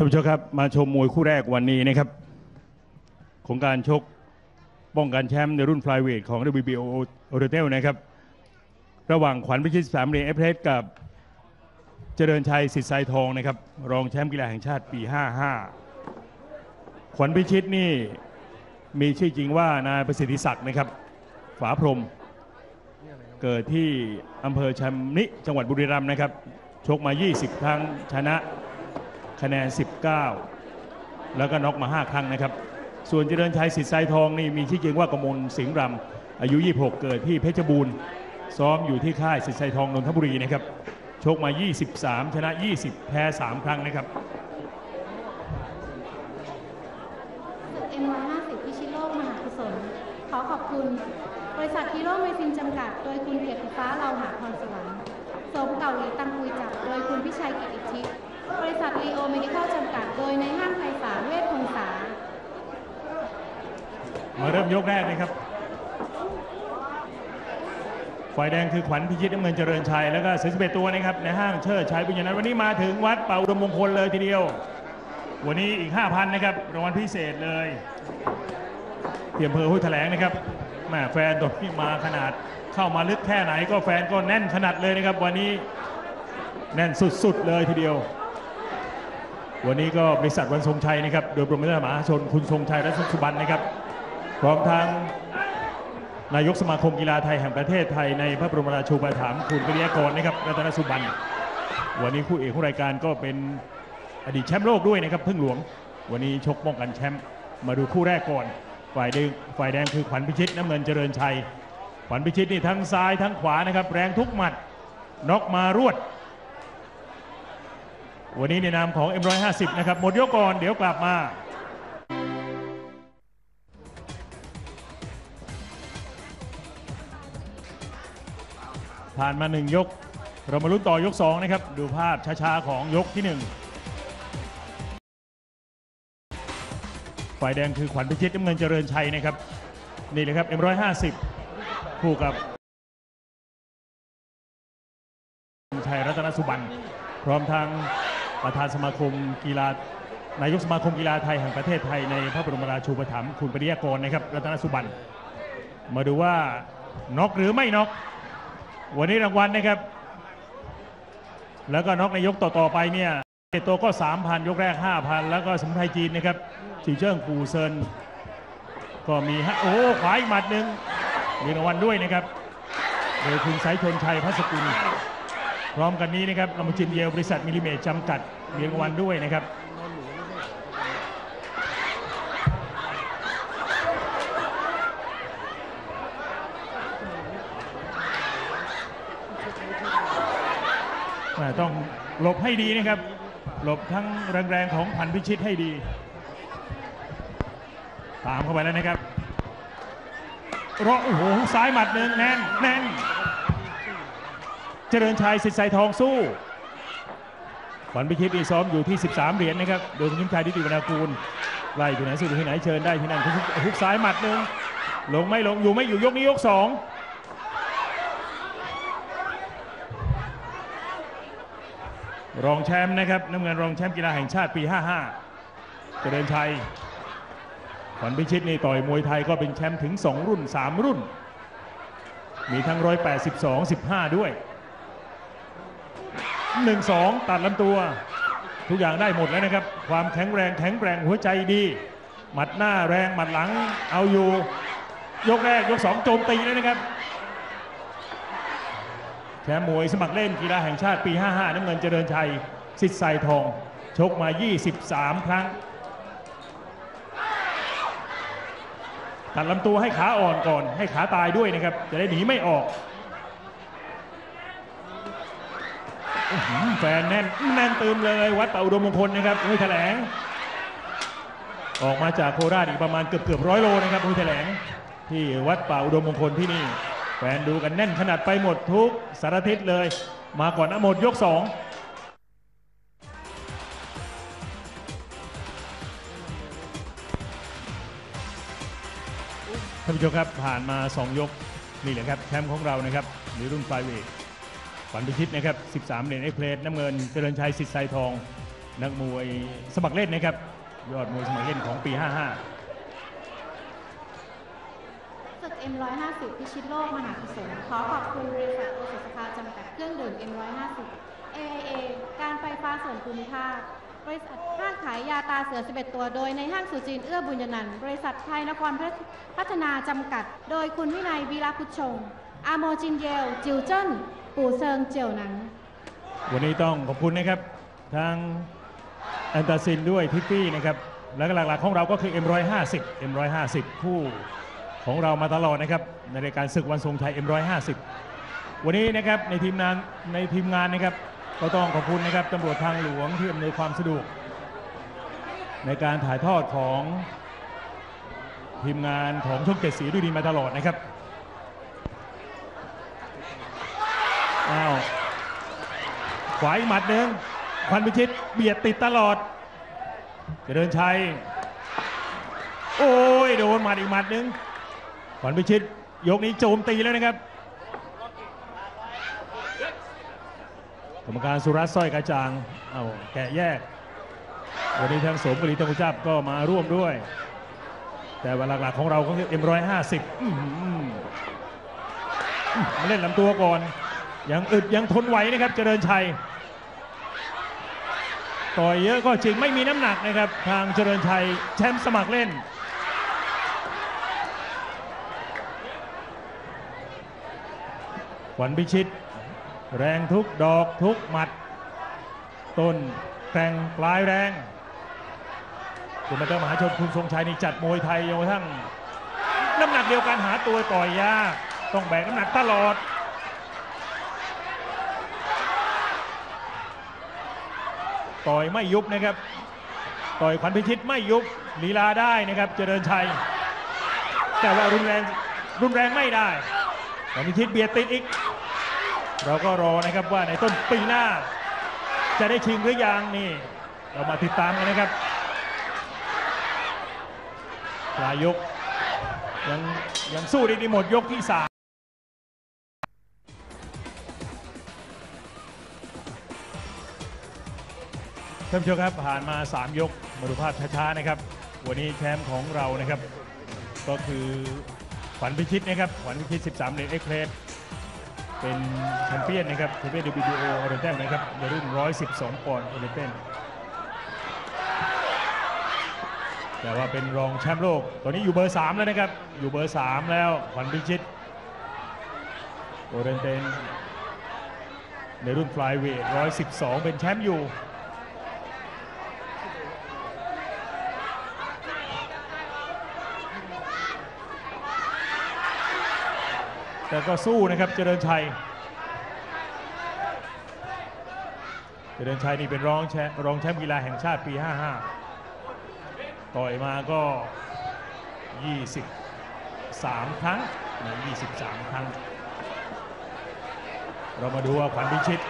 ท่านผู้ชมครับมาชมมวยคู่แรกวันนี้นะครับของการชกป้องกันแชมป์ในรุ่นฟลายเวทของ WBO โอเรเทลนะครับ ระหว่างขวัญพิชิตสามเหรียญเอฟเพสกับเจริญชัยสิทธิ์ไซทองนะครับ รองแชมป์กีฬาแห่งชาติปี 55 ขวัญพิชิตนี่มีชื่อจริงว่านายประสิทธิศักดิ์นะครับ ฝาพรม เกิดที่อำเภอชำนิจังหวัดบุรีรัมย์นะครับ ชกมา 20 ครั้งชนะ คะแนน 19 แล้วก็น็อกมา 5 ครั้งนะครับ ส่วนเจริญชัยสิทธิ์ไซทองนี่มีชื่อจริงว่ากมลสิงห์รำอายุ 26 เกิดที่เพชรบูรณ์ ซ้อมอยู่ที่ค่ายสิทธิ์ไซทองนนทบุรีนะครับชกมา 23 ชนะ 20 แพ้ 3 ครั้งนะครับตึก M150 พิชิโลกมหากุศลขอขอบคุณ บริษัทฮีโร่เมซินจำกัด โดยคุณเกียรติฟ้าเราหาพรสวรรค์โสมเก่าหลีตังคุยจับโดยคุณพิชัยกิจอิทธิ บริษัทลีโอเมดิคอลจำกัดโดยในห้างไพศาลเวชพงษา มาเริ่มยกแรกนะครับ ฝ่ายแดงคือขวัญพิชิตน้ำเงินเจริญชัย แล้วก็สิบเอ็ดตัวนะครับ ในห้างเชิดชัยบุญญนันวันนี้มาถึงวัดเป่าดมมงคลเลยทีเดียว วันนี้อีก 5,000 นะครับรางวัลพิเศษเลยที่อำเภอห้วยแถลงนะครับแม่แฟนตัวนี้มาขนาดเข้ามาลึกแค่ไหนก็แฟนก็แน่นขนาดเลยนะครับ วันนี้แน่นสุดๆเลยทีเดียว วันนี้ก็บริษัทวันทรงชัยนะครับ โดยกรมวิทยามหาชนคุณทรงชัยรัตนสุบันนะครับ พร้อมทั้งนายกสมาคมกีฬาไทยแห่งประเทศไทยในพระบรมราชูปถัมภ์คุณปริยกรนะครับรัตนสุบันวันนี้คู่เอกของรายการก็เป็นอดีตแชมป์โลกด้วยนะครับพึ่งหลวง วันนี้ชกป้องกันแชมป์มาดูคู่แรกก่อน ฝ่ายแดงฝ่ายแดงคือขวัญพิชิตน้ำเงินเจริญชัยขวัญพิชิตนี่ทั้งซ้ายทั้งขวานะครับ แรงทุกหมัดน็อกมารวด วันนี้ในนามของ M150 นะครับ หมดยกก่อน เดี๋ยวกลับมาผ่านมาหนึ่งยก เรามาลุ้นต่อยก 2 นะครับ ดูภาพช้าๆ ของยกที่ 1 ฝ่ายแดงคือขวัญพิชิตน้ำเงินเจริญชัยนะครับ นี่เลยครับ M150 คู่กับชัยรัตนสุบันพร้อมทาง ประธานสมาคมกีฬานายกสมาคมกีฬาไทยแห่งประเทศไทยในพระบรมราชูปถัมภ์คุณปริยากรนะครับรัตนสุบันมาดูว่าน็อกหรือไม่น็อกวันนี้รางวัลนะครับ แล้วก็น็อกในยกต่อ ๆ ไปเนี่ยตัวก็ 3,000 ยกแรก 5,000 แล้วก็สมุนไพรจีนนะครับจีเจิ้งปูเซิน ก็มีฮะโอ้ขวาอีกหมัดหนึ่งมีรางวัลด้วยนะครับ โดยคุณสายชนชัยพัสกุล พร้อมกันนี้นะครับลำจินเยลบริษัทมิลิเมตรจำกัดมีรางวัลด้วยนะครับต้องหลบให้ดีนะครับ หลบทั้งแรงๆของพันพิชิตให้ดี ตามเข้าไปแล้วนะครับรอโอ้โหซ้ายหมัดหนึ่งแน่นแน่น เจริญชัยสิทธิ์ไซทองสู้ ขวัญพิชิตนี่ซ้อมอยู่ที่ 13 เหรียญนะครับ โดยคุณยิ้มชัยดิติวรรณกูลไล่ที่ไหนสุดที่ไหนเชิญได้ที่นั่นทุกซ้ายหมัดหนึ่งลงไม่ลงอยู่ไม่อยู่ยกนี้ยกสองรองแชมป์นะครับน้ำเงินรองแชมป์กีฬาแห่งชาติปี 55 เจริญชัยขวัญพิชิตนี่ต่อยมวยไทยก็เป็นแชมป์ถึง 2 รุ่น 3 รุ่น มีทั้ง 182 15 ด้วย 1-2 ตัดลำตัว ทุกอย่างได้หมดแล้วนะครับ ความแข็งแรงแข็งแรงหัวใจดี หมัดหน้าแรงหมัดหลังเอาอยู่ ยกแรกยก 2 โจมตีเลยนะครับแชมป์มวยสมัครเล่นกีฬาแห่งชาติปี 55 น้ำเงินเจริญชัยสิทธิ์ไซทอง ชกมา 23 ครั้ง ตัดลำตัวให้ขาอ่อนก่อน ให้ขาตายด้วยนะครับ จะได้หนีไม่ออก แฟนแน่นแน่นตืมเลย วัดป่าอุดมมงคลนะครับห้ยแถลง ออกมาจากโคราชอีกประมาณเกือบเกือบร้อยโลนะครับห้ยแถลง ที่วัดป่าอุดมมงคลที่นี่ แฟนดูกันแน่นขนาดไปหมดทุกสารทิศเลย มาก่อนอะหมดยกสองท่านผู้ชมครับผ่านมา 2 ยกนี่แหละครับแชมป์ของเรานะครับในรุ่นไฟเวท ฝันพิชิตนะครับ 13 เหรียญเอ็กเพลสน้ำเงินเจริญชัยสิทธิ์ไซทอง นักมวยสมัครเล่นนะครับ ยอดมวยสมัครเล่นของปี 55ศึก M150 พิชิตโลกมหากุศลขอขอบคุณบริษัทโอสถสภาจำกัดเครื่องดื่ม M150 AIA การไฟฟ้าส่วนภูมิภาคบริษัทห้างขายยาตาเสือ 11 ตัว โดยในห้างสุจีนเอื้อบุญยนันท์บริษัทไทยนครพัฒนาจำกัด โดยคุณวินัยวีระพุชชง อาโมจินเยล จิวเจิ้น ปูเซิงเจียวหนัง วันนี้ต้องขอบคุณนะครับทางแอนตาซินด้วยทิฟฟี่นะครับแล้วก็หลักๆของเราก็คือ M150 M150 คู่ของเรามาตลอดนะครับในรายการศึกวันทรงชัย M150 วันนี้นะครับในทีมงานในทีมงานนะครับก็ต้องขอบคุณนะครับตำรวจทางหลวงที่อำนวยความสะดวก ในการถ่ายทอดของทีมงานของช่องเจ็ดสีดูดีมาตลอดนะครับ อ้าวขวาอีกหมัดหนึ่งควันพิชิตเบียดติดตลอด เจริญชัย โอ้ยโดนหมัดอีกหมัดหนึ่งขวัญพิชิตยกนี้โจมตีแล้วนะครับกรรมการสุรัตน์สร้อยกระจ่างเอาแกะแยก วันนี้ทางสมกรีตงกุจับก็มาร่วมด้วย แต่ว่าหลักๆของเราก็คือ M150 อื้อหือมาเล่นลำตัวก่อน ยังอึดยังทนไหวนะครับเจริญชัย ต่อยเยอะก็จริงไม่มีน้ำหนักนะครับ ทางเจริญชัยแชมป์สมัครเล่น ขวัญพิชิต แรงทุกดอกทุกหมัด ต้นแรงปลายแรงคุณมาเตอร์มหาชนคุณทรงชัยนี่จัดมวยไทยจนกระทั่งน้ำหนักเดียวกันหาตัวต่อยยากต้องแบกน้ำหนักตลอด ต่อยไม่ยุบนะครับ ต่อยขวัญพิชิตไม่ยุบลีลาได้นะครับเจริญชัย แต่ว่ารุนแรงรุนแรงไม่ได้ขวัญพิชิตเบียดติดอีก เราก็รอนะครับว่าในต้นปีหน้า จะได้ชิงหรือยังนี่เรามาติดตามกันนะครับปลายยกยังยังสู้ได้ดีหมดยกที่สาม ท่านผู้ชมครับผ่านมา 3 ยกมาดูภาพช้าๆนะครับ วันนี้แชมป์ของเรานะครับ ก็คือขวัญพิชิตนะครับขวัญพิชิต 13เหรียญเอ็กเพรสเป็นแชมเปี้ยนนะครับแชมเปี้ยน WBO ออเรนเทนนะครับในรุ่น 112 ปอนด์ออเรนเทนแต่ว่าเป็นรองแชมป์โลก ตอนนี้อยู่เบอร์ 3 แล้วนะครับ อยู่เบอร์ 3 แล้วขวัญพิชิตโอเรนเทนในรุ่นฟลายเวท112 เป็นแชมป์อยู่ แต่ก็สู้นะครับเจริญชัย เจริญชัยนี่เป็นรองแชมป์รองแชมป์กีฬาแห่งชาติปี 55 ต่อยมาก็ 23 ครั้งนะ23 ครั้ง เรามาดูว่าขวัญพิชิต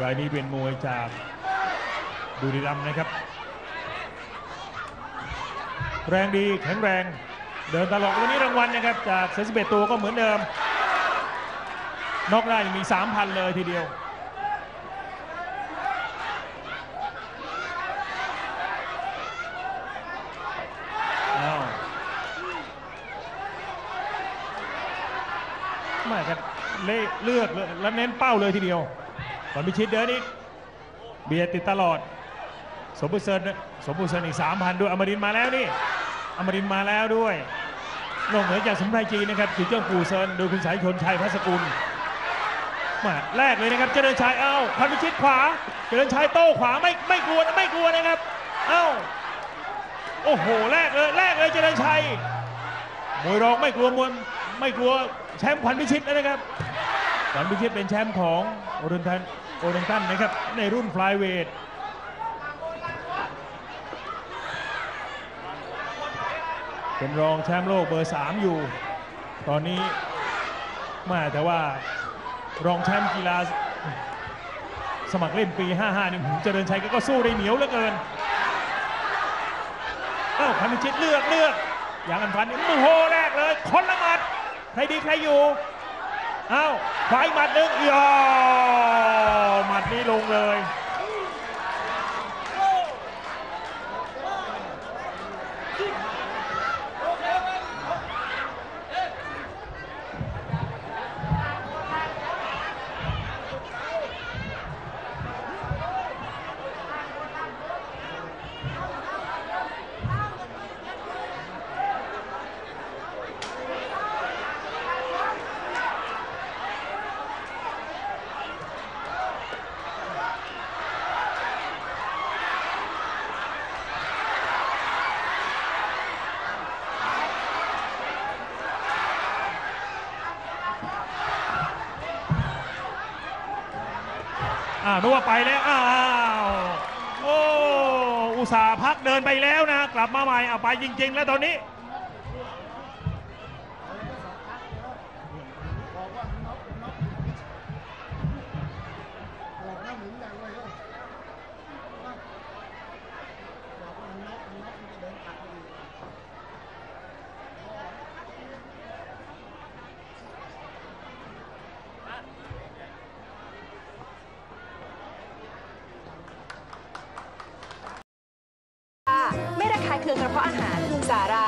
รายนี้เป็นมวยจากบุรีรัมย์นะครับ แรงดีแข็งแรง เดินตลอดวันนี้รางวัลนะครับจากเซสเบตตัวก็เหมือนเดิมนอกได้มี 3,000 เลยทีเดียว ไม่ครับเล,เลือกแล้วเน้นเป้าเลยทีเดียวก่อนพิชิตเดินอีกเบียดติดตลอด สมบูรณ์เซินสมบูรณ์เซินอีก 3,000 ด้วยอมรินมาแล้วนี่ อมรินมาแล้วด้วยนอกเหนือจากสมุนไพรจีนนะครับจุดเจ้าปูเซินโดยคุณสายชนชัยพัสกุลมาแรกเลยนะครับเจริญชัยเอ้าพันพิชิตขวา เจริญชัยโต้ขวาไม่ไม่กลัวนะไม่กลัวนะครับ เอ้าโอ้โหแรกเลยแรกเลยเจริญชัยมวยรองไม่กลัวมวยไม่กลัวแชมป์ขวัญพิชิตนะครับขวัญพิชิตเป็นแชมป์ของโอเรนตันโอเรนตันนะครับในรุ่นฟลายเวท เป็นรองแชมป์โลกเบอร์ 3 อยู่ ตอนนี้ไมาแต่ว่ารองแชมป์กีฬาสมัครเล่นปี 55 นี่ผมเจริญชัยก็สู้ได้เหนียวเหลือเกิน เอ้าพันธิชิตเลือกเลือก อย่างอันฟันนี่โอ้โหแรกเลย คนละหมัด ใครดีใครอยู่ เอ้าขวาอีกหมัดหนึ่งยอหมัดนี้ลงเลยาวนึกว่าไปแล้ว อ้าว โอ้ อุตสาห์พักเดินไปแล้วนะ กลับมาใหม่เอาไปจริง ๆ แล้วตอนนี้ ไม่ระคาย เคืองกระเพาะอาหารซาร่า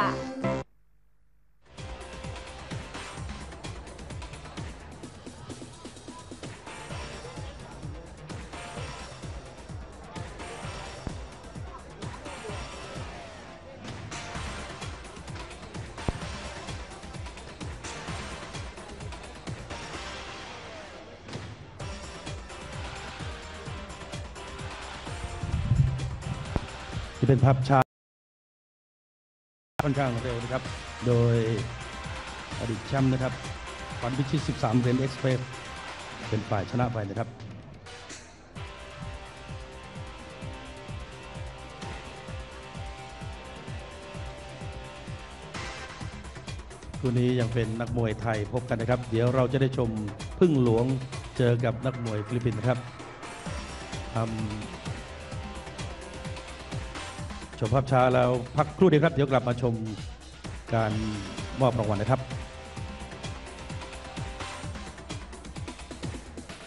ที่เป็นภาพช้า ค่อนข้างเร็วนะครับ โดยอดีตแชมป์นะครับฝันพิชิต 13เหรียญเอ็กซ์เพรสเป็นฝ่ายชนะไปนะครับคู่นี้ยังเป็นนักมวยไทยพบกันนะครับ เดี๋ยวเราจะได้ชมพึ่งหลวงเจอกับนักมวยฟิลิปปินส์นะครับทำ ชมภาพช้าแล้วพักครู่เดียวครับ เดี๋ยวกลับมาชมการมอบรางวัลนะครับ